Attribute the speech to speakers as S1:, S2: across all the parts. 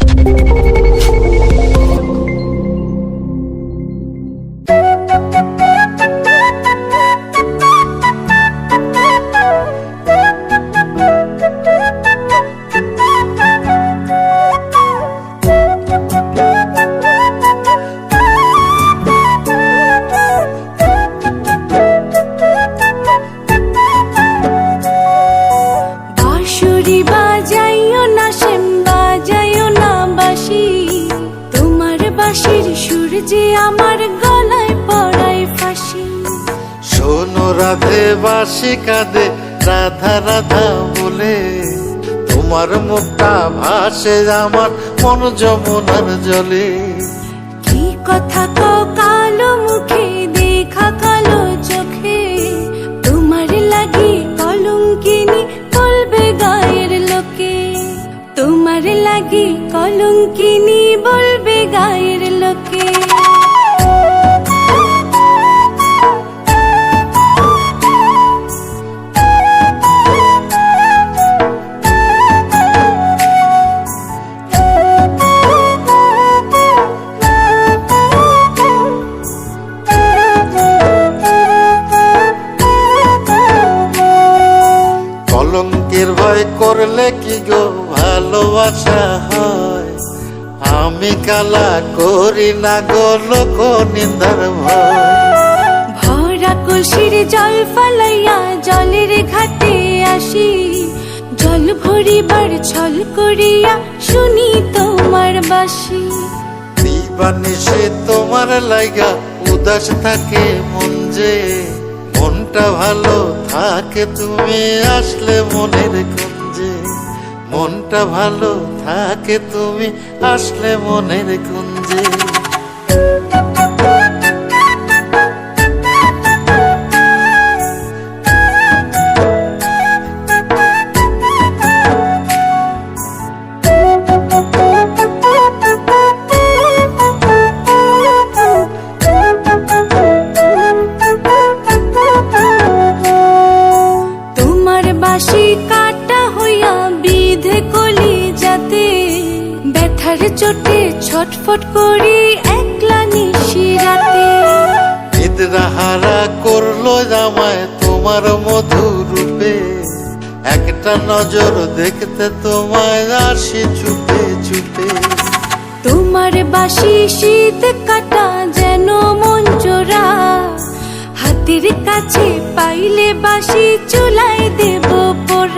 S1: Thank you. বাঁশির সুর যে আমার গলায় পড়ায় ফাঁসি।
S2: শোনো রাধে বাসি কাঁদে রাধা রাধা বলে তোমার মুখটা ভাসে আমার মন যমুনার জলে।
S1: কি কথা কো লাগি কলঙ্কিনী বলবে গায়ের লোকে।
S2: গো ভালোবাসা হয়। আমি কালা করি না গো লোক নিন্দার ভয়।
S1: ভরা কলসির জল ফালাইয়া জলের ঘাটে আসি। জল ভরিবার ছল করিয়া শুনি তোমার বাসি।
S2: দিবানিসে তোমার লাইগা উদাস থাকে মন যে। মনটা ভালো থাকে তুমি আসলে মনের কুঞ্জে মনটা ভালো থাকে তুমি আসলে মনের কুঞ্জে
S1: তোমার চোটে ছটফট করি একলা নিশি রাতে।
S2: নিদ্রাহারা করল জামায় তোমার মধুর রূপে একটা নজর দেখতে তোমায় আসি চুপে চুপে
S1: তোমার বাসি শীত কাটা যেন মঞ্জরা হাতের কাছে পাইলে বাসি চুলাই দেব পোড়া।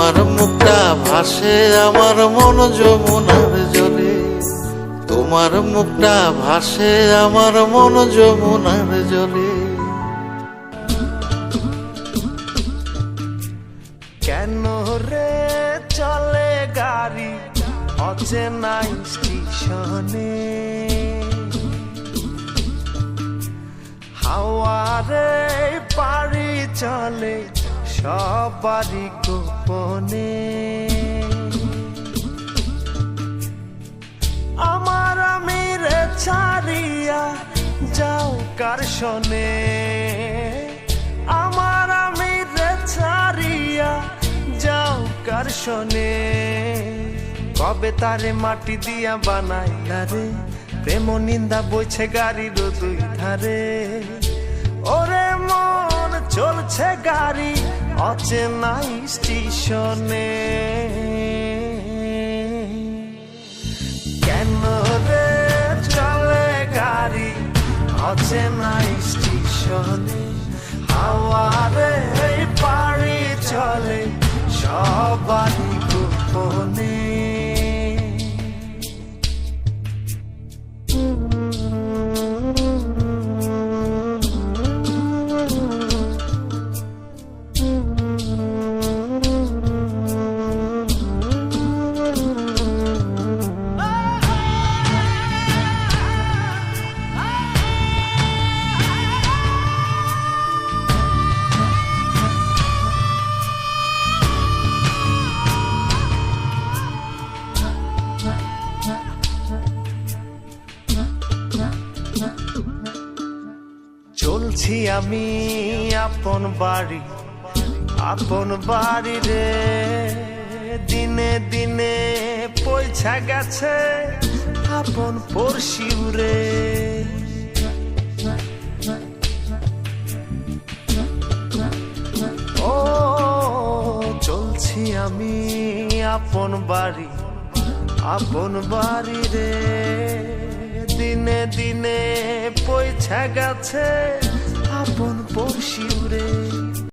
S2: তোমার মুখটা ভাসে, আমার মন যমুনার জলে। তোমার মুখটা ভাসে, আমার মন যমুনার জলে।
S3: কেন রে চলে গাড়ি অচেনা স্টেশনে? হাওয়ারে পাড়ি চলে সবারই গোপনে। আমার আমিরে ছাড়িয়া যাও কার শোনে। আমার আমিরে ছাড়িয়া যাও কার শোনে। কবে তারে মাটি দিয়া বানাইলা রে? প্রেম নিন্দা বইছে গাড়ির দুই ধারে। ওরে মন চলছে গাড়ি অচেনা স্টেশনে। কেন রে চলে গাড়ি অচেনা স্টেশনে? চলছি আমি আপন বাড়ি আপন বাড়ি রে। দিনে দিনে পয়সা গেছে আপন পড়শিউ রে। ও, চলছি আমি আপন বাড়ি আপন বাড়ি রে। দিনে দিনে পয়সা গেছে আপন পড়শিউ রে